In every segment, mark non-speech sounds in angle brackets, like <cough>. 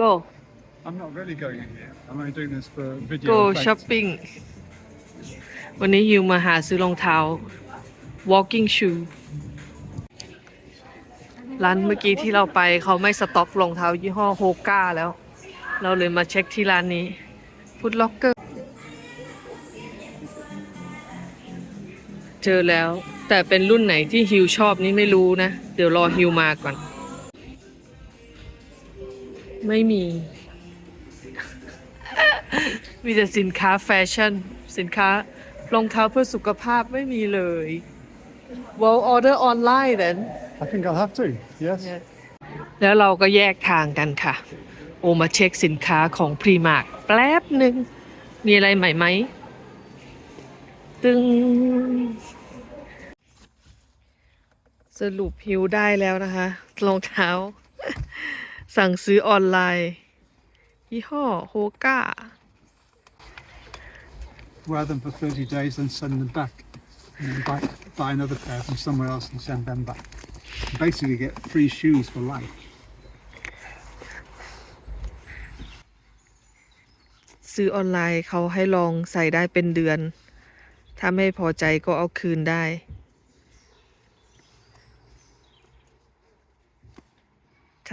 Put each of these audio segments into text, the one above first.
go I'm not really going in here. I'm only doing this for video. go effect. shopping วันนี้ฮิวมาหาซื้อรองเท้า walking shoe ร้านเมื่อกี้ที่เราไปเขาไม่สต็อกรองเท้ายี่ห้อโฮก้าแล้ว เราเลยมาเช็คที่ร้านนี้ Foot Locker เจอแล้ว แต่เป็นรุ่นไหนที่ฮิวชอบนี่ไม่รู้นะ เดี๋ยวรอฮิวมาก่อน ไม่มี มีแต่สินค้าแฟชั่น สินค้ารองเท้าเพื่อสุขภาพไม่มีเลย well order online then I think I'll have to. Yes. แล้วเราก็แยกทางกันค่ะ โอมาเช็คสินค้าของพรีมาร์กแป๊บหนึ่งมีอะไรใหม่ไหม ตึง สรุปฮิวได้แล้วนะคะรองเท้า สั่งซื้อออนไลน์ ยี่ห้อโฮก้า Wear them for 30 days, then send them back. And then buy, buy another pair from somewhere else and send them back. Basically, get free shoes for life. ซื้อออนไลน์เขาให้ลองใส่ได้เป็นเดือน ถ้าไม่พอใจก็เอาคืนได้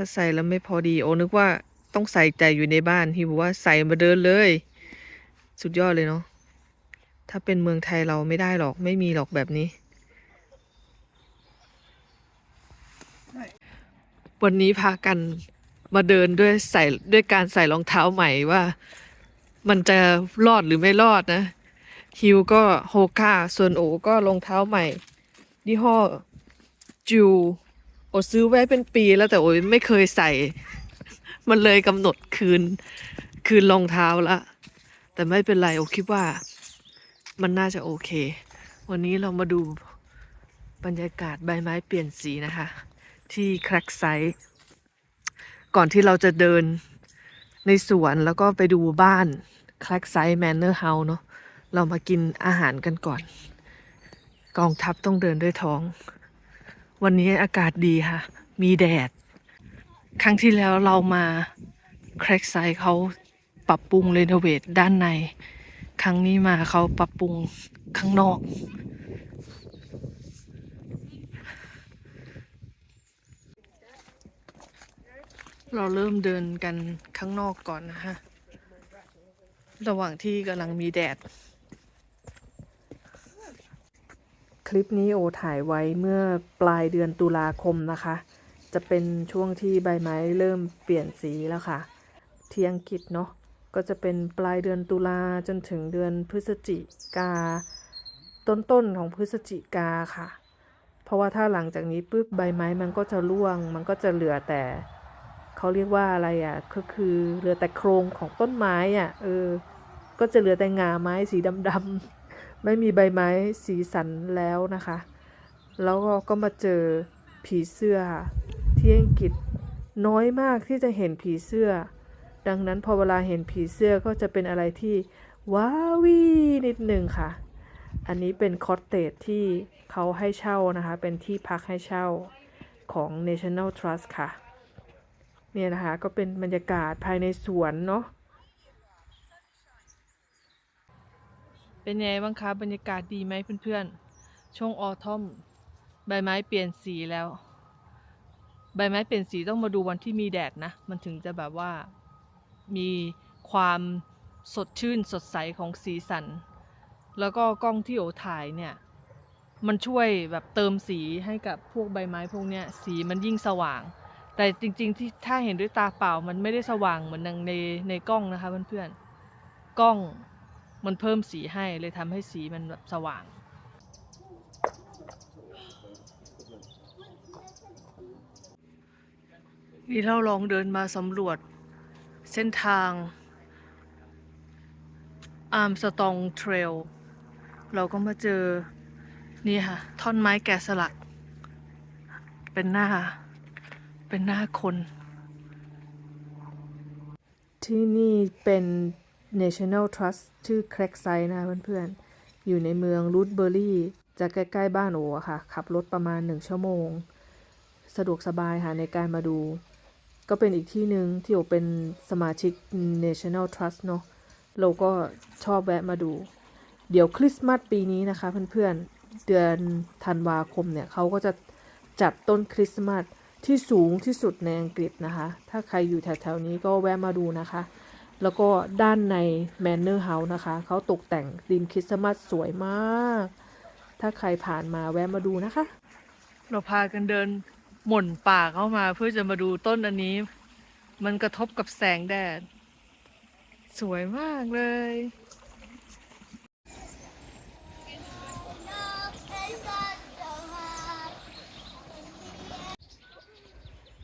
ถ้าใส่แล้วไม่พอดี โอ้นึกว่าต้องใส่ใจอยู่ในบ้านที่บอกว่าใส่มาเดินเลย สุดยอดเลยเนาะถ้าเป็นเมืองไทยเราไม่ได้หรอกไม่มีหรอกแบบนี้ วันนี้พากันมาเดินด้วยใส่ด้วยการใส่รองเท้าใหม่ว่า มันจะรอดหรือไม่รอดนะ ฮิวก็โฮก้าส่วนโอก็รองเท้าใหม่ยี่ห้อจู โอซื้อไว้เป็นปีแล้วแต่โอ้ยไม่เคยใส่ มันเลยกำหนดคืน คืนรองเท้าละ แต่ไม่เป็นไรโอคิดว่า มันน่าจะโอเค วันนี้เรามาดูบรรยากาศใบไม้เปลี่ยนสีนะคะ ที่แครกไซต์ก่อนที่เราจะเดินในสวนแล้วก็ไปดูบ้านแคลกไซ e ์แมนเนอร์เฮาเนาะเรามากินอาหารกันก่อน กองทัพต้องเดินด้วยท้อง วันนี้อากาศดีค่ะ มีแดด ครั้งที่แล้วเรามาแคล a กไซ e ์เขาปรับปรุงเรโนเวทด้านใน ครั้งนี้มาเขาปรับปรุงข้างนอก เราเริ่มเดินกันข้างนอกก่อนนะฮะ ระหว่างที่กำลังมีแดด คลิปนี้โอถ่ายไว้เมื่อปลายเดือนตุลาคมนะคะ จะเป็นช่วงที่ใบไม้เริ่มเปลี่ยนสีแล้วค่ะ ที่อังกฤษเนาะก็จะเป็นปลายเดือนตุลาจนถึงเดือนพฤศจิกา ต้นๆของพฤศจิกาค่ะ เพราะว่าถ้าหลังจากนี้ปุ๊บใบไม้มันก็จะร่วง มันก็จะเหลือแต่เขาเรียกว่าอะไรอะก็คือเหลือแต่โครงของต้นไม้อะเออก็จะเหลือแต่งาไม้สีดำๆ ไม่มีใบไม้สีสันแล้วนะคะ แล้วก็ก็มาเจอผีเสื้อที่อังกฤษน้อยมากที่จะเห็นผีเสื้อ ดังนั้นพอเวลาเห็นผีเสื้อก็จะเป็นอะไรที่ว้าวีนิดหนึ่งค่ะ อันนี้เป็นคอตเตจที่เขาให้เช่านะคะ เป็นที่พักให้เช่าของ National Trust ค่ะ เนี่ยนะคะ ก็เป็นบรรยากาศภายในสวนเนาะ เป็นไงบ้างคะบรรยากาศดีไหมเพื่อนๆ ช่วงออทอมใบไม้เปลี่ยนสีแล้ว ใบไม้เปลี่ยนสีต้องมาดูวันที่มีแดดนะ มันถึงจะแบบว่ามีความสดชื่นสดใสของสีสัน แล้วก็กล้องที่โอถ่ายเนี่ย มันช่วยแบบเติมสีให้กับพวกใบไม้พวกเนี้ยสีมันยิ่งสว่าง แต่จริง ๆ ที่ถ้าเห็นด้วยตาเปล่ามันไม่ได้สว่างเหมือนในในกล้องนะคะเพื่อนๆกล้อง มันเพิ่มสีให้เลยทำให้สีมันแบบสว่าง นี่เราลองเดินมาสำรวจเส้นทางอาร์มสตองเทรลเราก็มาเจอ นี่ค่ะ ท่อนไม้แกะสลัก เป็นหน้า เป็นหน้าคน ที่นี่เป็น National Trust ชื่อ c r a i g s i d e นะเพื่อนๆ อยู่ในเมืองรูทเบอร์รี่จะใกล้ๆบ้านโออะค่ะ ขับรถประมาณหนึ่งชั่วโมง สะดวกสบายค่ะในการมาดู ก็เป็นอีกที่หนึ่งที่โอเป็นสมาชิก National Trust เนอะเราก็ชอบแวะมาดู เดี๋ยวคริสต์มาสปีนี้นะคะเพื่อนๆ เดือนธันวาคมเนี่ยเขาก็จะจัดต้นคริสต์มาสที่สูงที่สุดในอังกฤษนะคะ ถ้าใครอยู่แถวๆนี้ก็แวะมาดูนะคะ แล้วก็ด้านใน Manor House นะคะ เขาตกแต่งธีมคริสต์มาสสวยมาก ถ้าใครผ่านมาแวะมาดูนะคะ เราพากันเดินหม่นป่าเข้ามาเพื่อจะมาดูต้นอันนี้ มันกระทบกับแสงแดด สวยมากเลย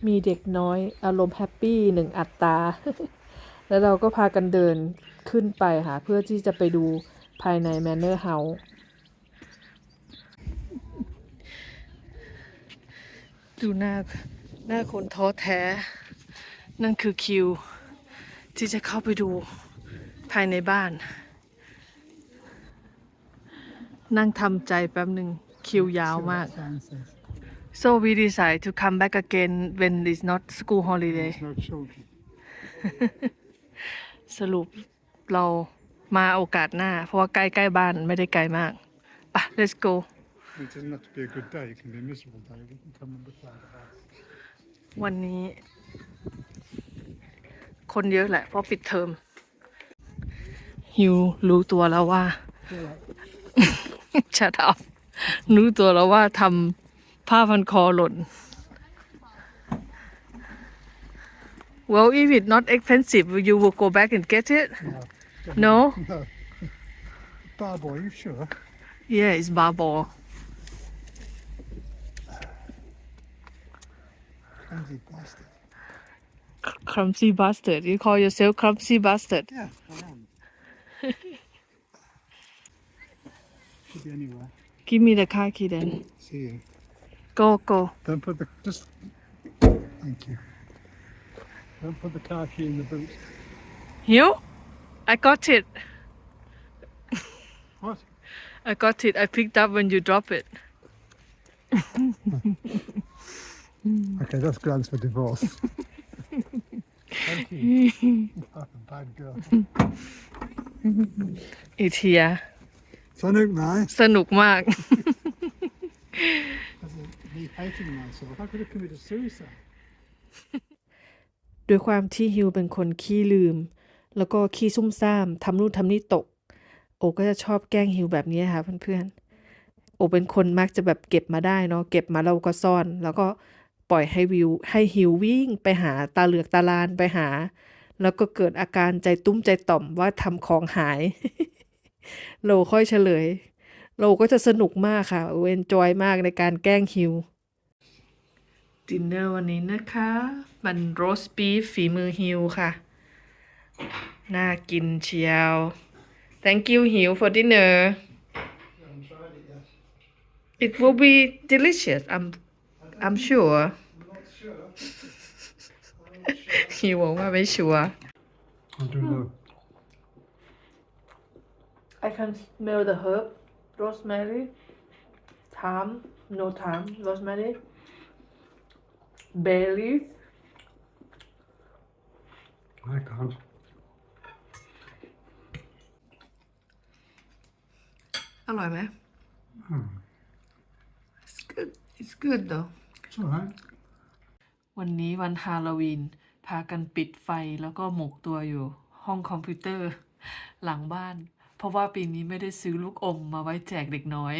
มีเด็กน้อยอารมณ์แฮปปี้หนึ่งอัตรา แล้วเราก็พากันเดินขึ้นไปค่ะ เพื่อที่จะไปดูภายใน Manor House ดูหน้าหน้าคนท้อแท้ นั่นคือคิว ที่จะเข้าไปดูภายในบ้าน นั่งทำใจแป๊บหนึ่งคิวยาวมาก Sign says so we decide to come back again when it's not school holiday there's no children. สรุปเรามาโอกาสหน้า เพราะว่าใกล้ๆบ้านไม่ได้ไกลมากปะ let's go It doesn't have to be a good day. It can be a miserable day. We can come and look around the house. วันนี้ คนเยอะแหละ เพราะปิดเทอมฮิวรู้ตัวแล้วว่า ชัดอัพรู้ตัวแล้วว่าทำผ้าพันคอหล่น Well if it's not expensive you will go back and get it No <laughs> No. Barb, are you sure? Yeah it's barbell Clumsy bastard. clumsy bastard you call yourself clumsy bastard Yeah, I am. <laughs> Could be anywhere. give me the car key then See you. go go Don't put the just. Thank you. Don't put the car key in the boot. Hill I got it <laughs> What? I got it. I picked up when you drop it. <laughs> Okay, that's grounds for divorce. <laughs> Thank you. Fucking bad girl. It's here. Sonic nice. สนุกมาก Me hating myself. I could have committed suicide. ด้วยความที่ฮิวเป็นคนขี้ลืม แล้วก็ขี้ซุ่มซ่ามทำนู่นทำนี่ตก โอก็จะชอบแกล้งฮิวแบบนี้ค่ะเพื่อนๆ โอเป็นคนมักจะแบบเก็บมาได้เนาะเก็บมาเราก็ซ่อน แล้วก็ปล่อยให้วิวให้ฮิววิ่งไปหาตาเหลือกตาลานไปหา แล้วก็เกิดอาการใจตุ้มใจต่อมว่าทำของหายเราค่อยเฉลยเราก็จะสนุกมากค่ะเอนจอยมากในการแกล้งฮิว ดินเนอร์วันนี้นะคะ มันโรสบีฟฝีมือฮิวค่ะ น่ากินเชียว thank you ฮิว for dinner it will be delicious I'm I'm sure ฮิวบอกว่าไม่ชัวร์ I don't know. I can smell the herb rosemary thyme no thyme rosemary bay leaf I can't. อร่อยไหม It's good It's good though It's all right. วันนี้วันฮาโลวีน พากันปิดไฟแล้วก็หมกตัวอยู่ห้องคอมพิวเตอร์หลังบ้าน เพราะว่าปีนี้ไม่ได้ซื้อลูกอมมาไว้แจกเด็กน้อย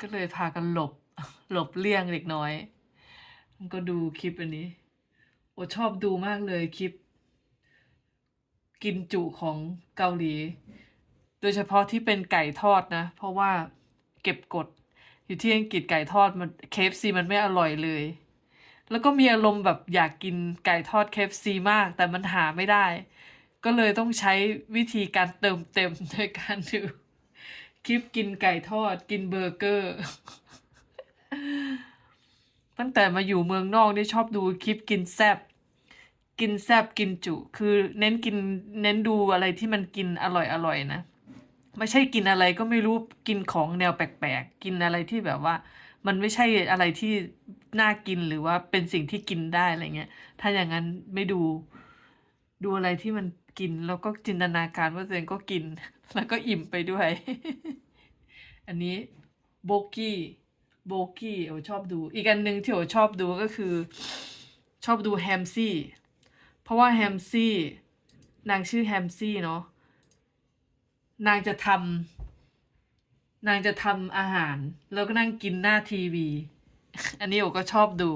ก็เลยพากันหลบหลบเลี่ยงเด็กน้อย ก็ดูคลิปอันนี้ โอชอบดูมากเลยคลิป กินจุของเกาหลี โดยเฉพาะที่เป็นไก่ทอดนะ เพราะว่าเก็บกด อยู่ที่อังกฤษไก่ทอดมันเคฟซีมันไม่อร่อยเลย แล้วก็มีอารมณ์แบบอยากกินไก่ทอดเคฟซีมาก แต่มันหาไม่ได้ ก็เลยต้องใช้วิธีการเติมเต็มด้วยการดูคลิปกินไก่ทอดกินเบอร์เกอร์ ตั้งแต่มาอยู่เมืองนอกนี่ชอบดูคลิปกินแซบกินแซบกินจุ คือเน้นกินเน้นดูอะไรที่มันกินอร่อยอร่อยนะ ไม่ใช่กินอะไรก็ไม่รู้กินของแนวแปลกๆ กินอะไรที่แบบว่า มันไม่ใช่อะไรที่น่ากินหรือว่าเป็นสิ่งที่กินได้อะไรเงี้ย ถ้าอย่างนั้นไม่ดูดูอะไรที่มันกินแล้วก็จินตนาการว่าตัวเองก็กิน แล้วก็อิ่มไปด้วย อันนี้โบกี้ โบกี้โอชอบดู อีกอันหนึ่งที่โอชอบดูก็คือ ชอบดูแฮมซี่ เพราะว่าแฮมซี่นางชื่อแฮมซี่เนาะนางจะทำนางจะทำอาหาร แล้วก็นั่งกินหน้าทีวี อันนี้โอก็ชอบดู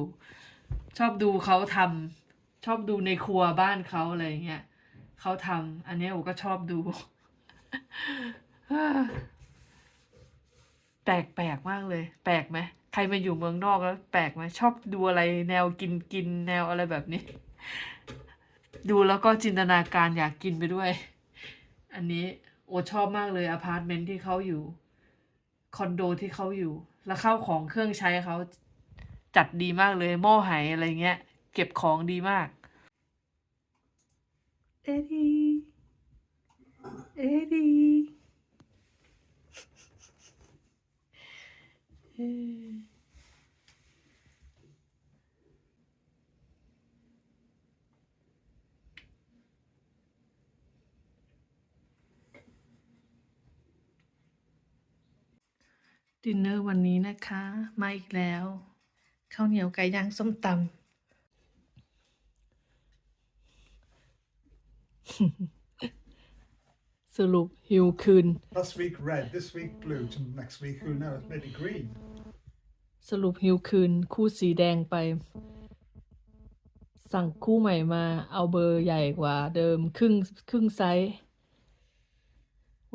ชอบดูเขาทำชอบดูในครัวบ้านเขาอะไรเงี้ยเขาทำอันนี้โอก็ชอบดู แปลกแปลกมากเลย แปลกไหมใครมาอยู่เมืองนอกแล้ว แปลกไหมชอบดูอะไรแนวกินกินแนวอะไรแบบนี้ ดูแล้วก็จินตนาการอยากกินไปด้วย อันนี้โอชอบมากเลยอพาร์ตเมนต์ที่เขาอยู่คอนโดที่เขาอยู่ แล้วข้าวของเครื่องใช้เขาจัดดีมากเลยหม้อไหอะไรเงี้ย เก็บของดีมากเอ็ดดี้เอ็ดดี้เอ่อ ดินเนอร์วันนี้นะคะ มาอีกแล้วข้าวเหนียวไก่ย่างส้มตำ สรุปหิวคืน Last week red, this week blue, to next week who knows, maybe green. สรุปหิวคืน คู่สีแดงไป สั่งคู่ใหม่มา เอาเบอร์ใหญ่กว่าเดิมครึ่งครึ่งไซส์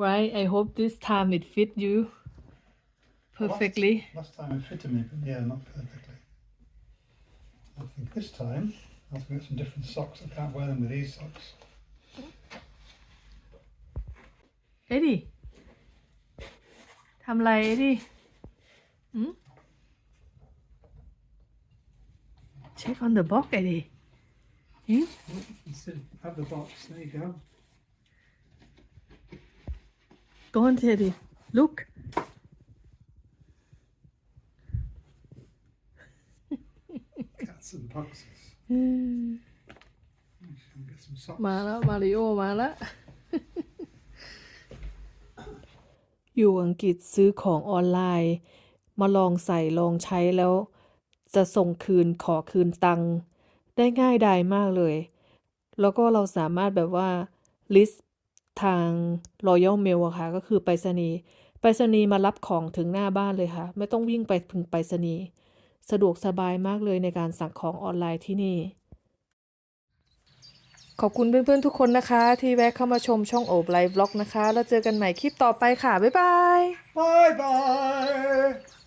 right I hope this time it fit you perfectly Last time it fitted me, but yeah, not perfectly. I think this time I have to get some different socks. I can't wear them with these socks. เอ็ดดี้ทำไรเอ็ดดี้หืม check on the box เอ็ดดี้หืม Instead, have the box. There you go. go on Teddy look Cats and boxes. อืม I'll get some socks. มาแล้วมาริโอมาแล้ว อยู่อังกฤษซื้อของออนไลน์ มาลองใส่ลองใช้แล้ว จะส่งคืนขอคืนตังค์ได้ง่ายดายมากเลย แล้วก็เราสามารถแบบว่า list ทาง Royal Mail อะค่ะ ก็คือไปรษณีย์ไปรษณีย์มารับของถึงหน้าบ้านเลยค่ะ ไม่ต้องวิ่งไปถึงไปรษณีย์สะดวกสบายมากเลยในการสั่งของออนไลน์ที่นี่ ขอบคุณเพื่อนๆทุกคนนะคะ ที่แวะเข้ามาชมช่องโอบไลฟ์บล็อกนะคะ แล้วเจอกันใหม่คลิปต่อไปค่ะ บ๊ายบาย บายบาย